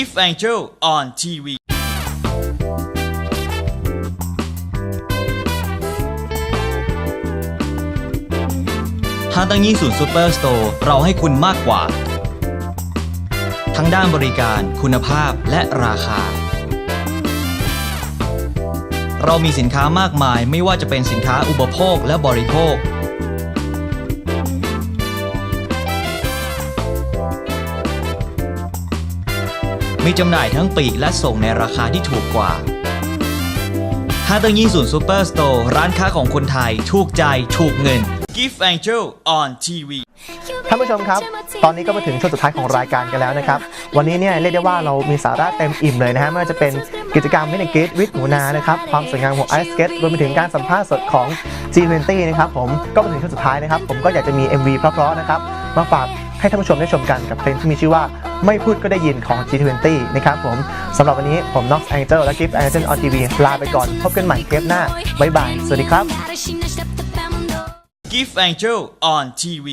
Gift Angel on TV ห้างตั้งยี่ศูนย์ซูเปอร์สโตร์เราให้คุณมากกว่า ทั้งด้านบริการคุณภาพและราคา เรามีสินค้ามากมายไม่ว่าจะเป็นสินค้าอุปโภคและบริโภค มีจำหน่ายทั้งปลีกและส่งในราคาที่ถูกกว่าห้าตังยี่ศูนย์ซูเปอร์สโตร์ร้านค้าของคนไทย ถูกใจ ถูกเงิน Gift Angel on TV ท่านผู้ชมครับ ตอนนี้ก็มาถึงช่วงสุดท้ายของรายการกันแล้วนะครับ วันนี้เนี่ยเรียกได้ว่าเรามีสาระเต็มอิ่มเลยนะฮะไม่ว่าจะเป็นกิจกรรมมินิเกตวิทหนูนานะครับความสวยงามของไอซ์เกตรวมไปถึงการสัมภาษณ์สดของ G20 นะครับผมก็มาถึงช่วงสุดท้ายนะครับ ผมก็อยากจะมี MV เพราะๆนะครับมาฝาก ให้ท่านผู้ชมได้ชมกันกับเพลงที่มีชื่อว่าไม่พูดก็ได้ยินของ G20 นะครับผมสำหรับวันนี้ผมน็อกแองเจิลและกิฟต์แองเจิลออนทีวีลาไปก่อน พบกันใหม่เทปหน้า บ๊ายบาย สวัสดีครับ Gift Angel on TV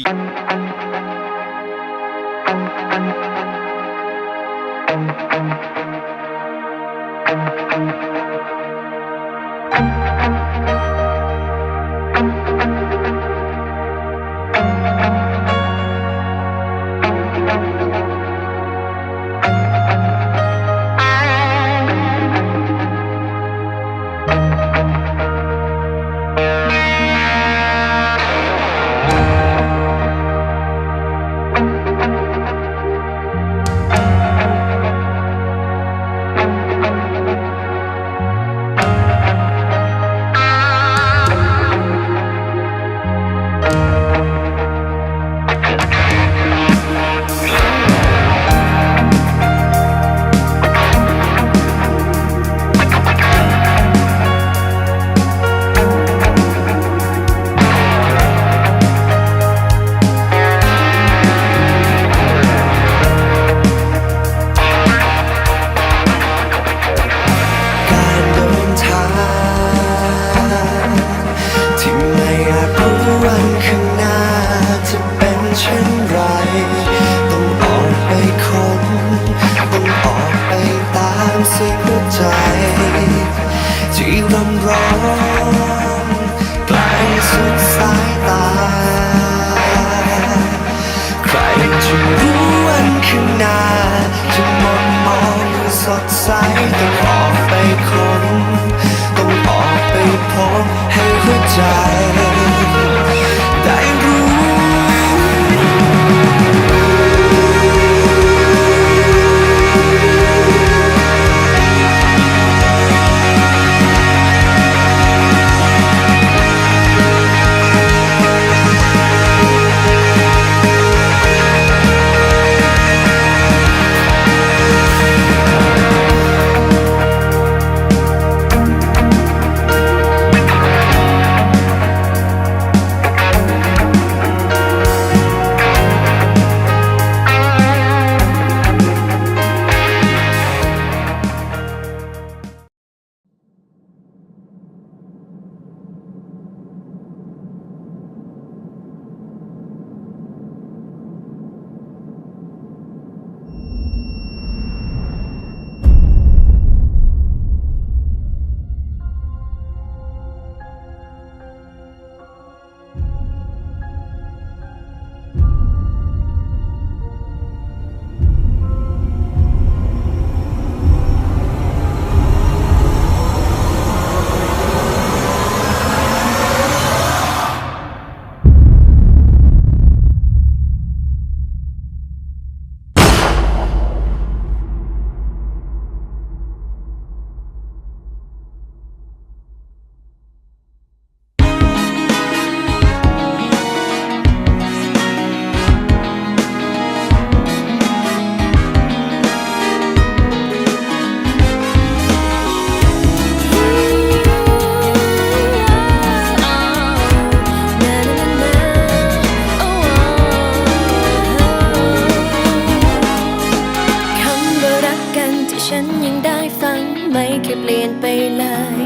ฉันยังได้ฟังไม่เคยเปลี่ยนไปเลย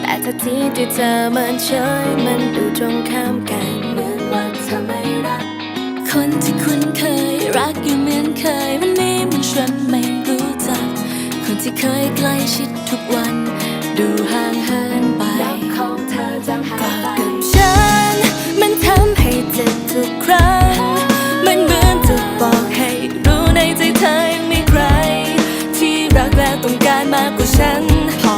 แต่ทันทีที่เธอมาเฉยมันดูตรงข้ามกันเหมือนว่าเธอไม่รัก คนที่คุณเคยรักอยู่เหมือนเคยวันนี้มันชวนไม่รู้จัก คนที่เคยใกล้ชิดทุกวัน ดูห่างเหินไป ต้องการมากกว่าฉันพอ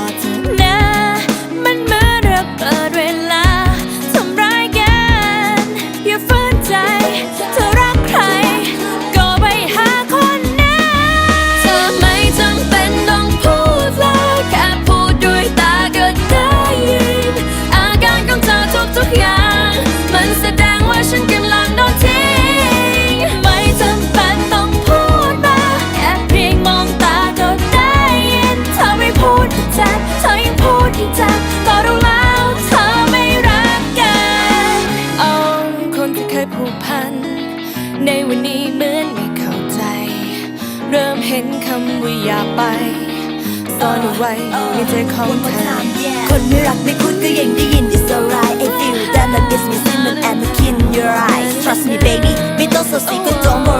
ไร มีเธอของเธอคนไม่รักไม่คุ้นก็ยังได้ยิน It's alright I feel that my business in an and look in your eyes Trust me baby ไม่ต้องสดใสก็ don't worry